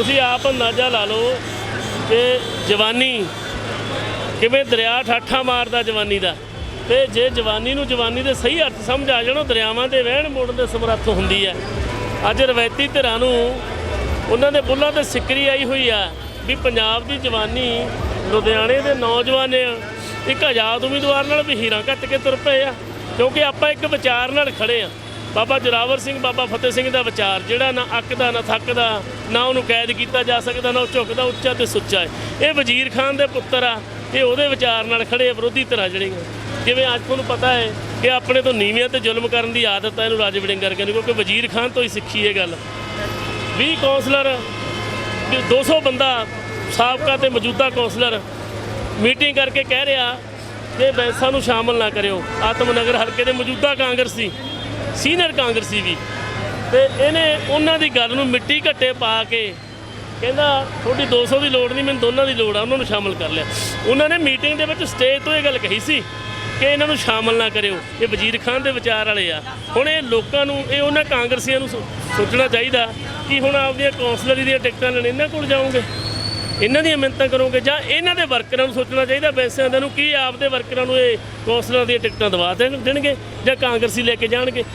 ਤੁਸੀਂ ਆਪ ਅੰਦਾਜ਼ਾ ਲਾ ਲਓ ਕਿ ਜਵਾਨੀ ਕਿਵੇਂ ਦਰਿਆ ਠਾਠਾ ਮਾਰਦਾ ਜਵਾਨੀ ਦਾ। ਤੇ ਜੇ ਜਵਾਨੀ ਨੂੰ ਜਵਾਨੀ ਦੇ ਸਹੀ ਅਰਥ ਸਮਝ ਆ ਜਾਣੋ ਦਰਿਆਵਾਂ ਦੇ ਵਹਿਣ ਮੋੜਨ ਦੇ ਸਮਰੱਥ ਹੁੰਦੀ ਹੈ। ਅੱਜ ਰਵਾਇਤੀ ਧਿਰਾਂ ਨੂੰ ਉਹਨਾਂ ਦੇ ਬੁੱਲਾਂ ਤੇ ਸਿੱਕਰੀ ਆਈ ਹੋਈ ਆ ਵੀ ਪੰਜਾਬ ਦੀ ਜਵਾਨੀ ਲੁਧਿਆਣੇ ਦੇ ਨੌਜਵਾਨ ਇੱਕ ਆਜ਼ਾਦ ਉਮੀਦਵਾਰ ਨਾਲ ਵੀ ਹੀਰਾ ਕੱਟ ਕੇ ਤੁਰ ਪਏ ਆ, ਕਿਉਂਕਿ ਆਪਾਂ ਇੱਕ ਵਿਚਾਰ ਨਾਲ ਖੜੇ ਆ। ਬਾਬਾ ਜੋਰਾਵਰ ਸਿੰਘ, ਬਾਬਾ ਫਤਿਹ ਸਿੰਘ ਦਾ ਵਿਚਾਰ, ਜਿਹੜਾ ਨਾ ਅੱਕਦਾ, ਨਾ ਥੱਕਦਾ, ਨਾ ਉਹਨੂੰ ਕੈਦ ਕੀਤਾ ਜਾ ਸਕਦਾ, ਨਾ ਉਹ ਝੁਕਦਾ ਉੱਚਾ ਤੇ ਸੁੱਚਾ ਹੈ। ਇਹ ਵਜ਼ੀਰ ਖਾਨ ਦੇ ਪੁੱਤਰ ਆ ਇਹ ਉਹਦੇ ਵਿਚਾਰ ਨਾਲ ਖੜੇ ਆ ਵਿਰੋਧੀ ਧਿਰਾਂ ਜਿਹੜੀਆਂ। ਜਿਵੇਂ ਅੱਜ ਤੁਹਾਨੂੰ ਪਤਾ ਹੈ ਕਿ ਆਪਣੇ ਤੋਂ ਨੀਵਿਆਂ ਤੇ ਜ਼ੁਲਮ ਕਰਨ ਦੀ ਆਦਤ ਹੈ ਇਹਨੂੰ ਰਾਜ ਵੜਿੰਗਰ ਕਹਿੰਦੇ, ਕਿਉਂਕਿ ਵਜ਼ੀਰ ਖਾਨ ਤੋਂ ਹੀ ਸਿੱਖੀ ਇਹ ਗੱਲ। 20 ਕੌਂਸਲਰ ਵੀ 200 ਬੰਦਾ ਸਾਬਕਾ ਤੇ ਮੌਜੂਦਾ ਕੌਂਸਲਰ ਮੀਟਿੰਗ ਕਰਕੇ ਕਹਿ ਰਿਹਾ ਕਿ ਬੈਂਸਾਂ ਨੂੰ ਸ਼ਾਮਲ ਨਾ ਕਰਿਓ। ਆਤਮ ਨਗਰ ਹਲਕੇ ਦੇ ਮੌਜੂਦਾ ਕਾਂਗਰਸੀ ਸੀਨੀਅਰ ਕਾਂਗਰਸੀ ਵੀ। ਤੇ ਇਹਨੇ ਉਹਨਾਂ ਦੀ ਗੱਲ ਨੂੰ ਮਿੱਟੀ ਘੱਟੇ ਪਾ ਕੇ ਕਹਿੰਦਾ, ਤੁਹਾਡੀ 200 ਦੀ ਲੋੜ ਨਹੀਂ, ਮੈਨੂੰ ਦੋਨਾਂ ਦੀ ਲੋੜ ਆ, ਉਹਨਾਂ ਨੂੰ ਸ਼ਾਮਲ ਕਰ ਲਿਆ। ਉਹਨਾਂ ਨੇ ਮੀਟਿੰਗ ਦੇ ਵਿੱਚ ਸਟੇਜ ਤੋਂ ਇਹ ਗੱਲ ਕਹੀ ਸੀ ਕਿ ਇਹਨਾਂ ਨੂੰ ਸ਼ਾਮਲ ਨਾ ਕਰਿਓ। ਇਹ ਵਜ਼ੀਰ ਖਾਨ ਦੇ ਵਿਚਾਰ ਵਾਲੇ ਆ। ਹੁਣ ਇਹ ਲੋਕਾਂ ਨੂੰ, ਇਹ ਉਹਨਾਂ ਕਾਂਗਰਸੀਆਂ ਨੂੰ ਸੋ- ਸੋਚਣਾ ਚਾਹੀਦਾ ਕਿ ਹੁਣ ਆਪਦੀਆਂ ਕੌਂਸਲਰੀ ਦੀਆਂ ਟਿਕਟਾਂ ਲੈਣ ਇਹਨਾਂ ਕੋਲ ਜਾਓਗੇ। ਇਹਨਾਂ ਦੀਆਂ ਮਿਹਨਤਾਂ ਕਰੋਗੇ ਜਾਂ ਇਹਨਾਂ ਦੇ ਵਰਕਰਾਂ ਨੂੰ ਸੋਚਣਾ ਚਾਹੀਦਾ ਵੈਸੇ ਇਹਨਾਂ ਨੂੰ, ਕੀ ਆਪਦੇ ਵਰਕਰਾਂ ਨੂੰ ਇਹ ਕੌਂਸਲਰਾਂ ਦੀਆਂ ਟਿਕਟਾਂ ਦਵਾ ਦੇਣ- ਦੇਣਗੇ ਜਾਂ ਕਾਂਗਰਸੀ ਲੈ ਕੇ ਜਾਣਗੇ।